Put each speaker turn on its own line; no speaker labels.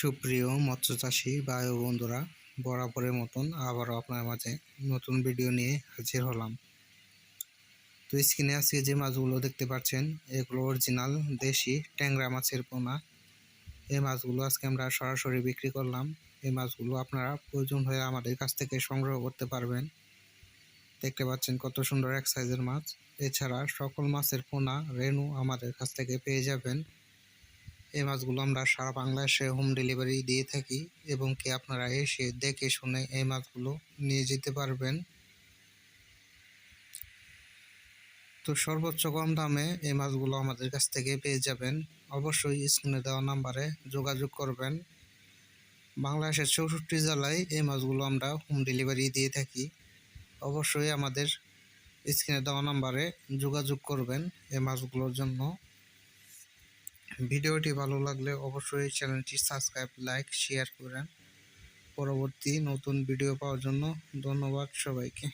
সুপ্রিয় মৎস্য চাষী ভাই বন্ধুরা বরাবরের মতন আবারও আপনার মাঝে নতুন ভিডিও নিয়ে হাজির হলাম। তো স্ক্রিনে আজকে যে মাছগুলো দেখতে পাচ্ছেন, এগুলো অরিজিনাল দেশি ট্যাংরা মাছের পোনা। এই মাছগুলো আজকে আমরা সরাসরি বিক্রি করলাম। এই মাছগুলো আপনারা প্রয়োজন হয়ে আমাদের কাছ থেকে সংগ্রহ করতে পারবেন। দেখতে পাচ্ছেন কত সুন্দর এক সাইজের মাছ। এছাড়া সকল মাছের পোনা রেনু আমাদের কাছ থেকে পেয়ে যাবেন। এই মাছগুলো আমরা সারা বাংলাদেশে হোম ডেলিভারি দিয়ে থাকি এবং কি আপনারা এসে দেখে শুনে এই মাছগুলো নিয়ে যেতে পারবেন। তো সর্বোচ্চ কম দামে এই মাছগুলো আমাদের কাছ থেকে পেয়ে যাবেন। অবশ্যই স্ক্রিনে দেওয়া নাম্বারে যোগাযোগ করবেন। বাংলাদেশের চৌষট্টি জেলায় এই মাছগুলো আমরা হোম ডেলিভারি দিয়ে থাকি। অবশ্যই আমাদের স্ক্রিনে দেওয়া নাম্বারে যোগাযোগ করবেন এই মাছগুলোর জন্য। ভিডিওটি ভালো লাগলে অবশ্যই চ্যানেলটি সাবস্ক্রাইব, লাইক, শেয়ার করেন। পরবর্তী নতুন ভিডিও পাওয়ার জন্য ধন্যবাদ সবাইকে।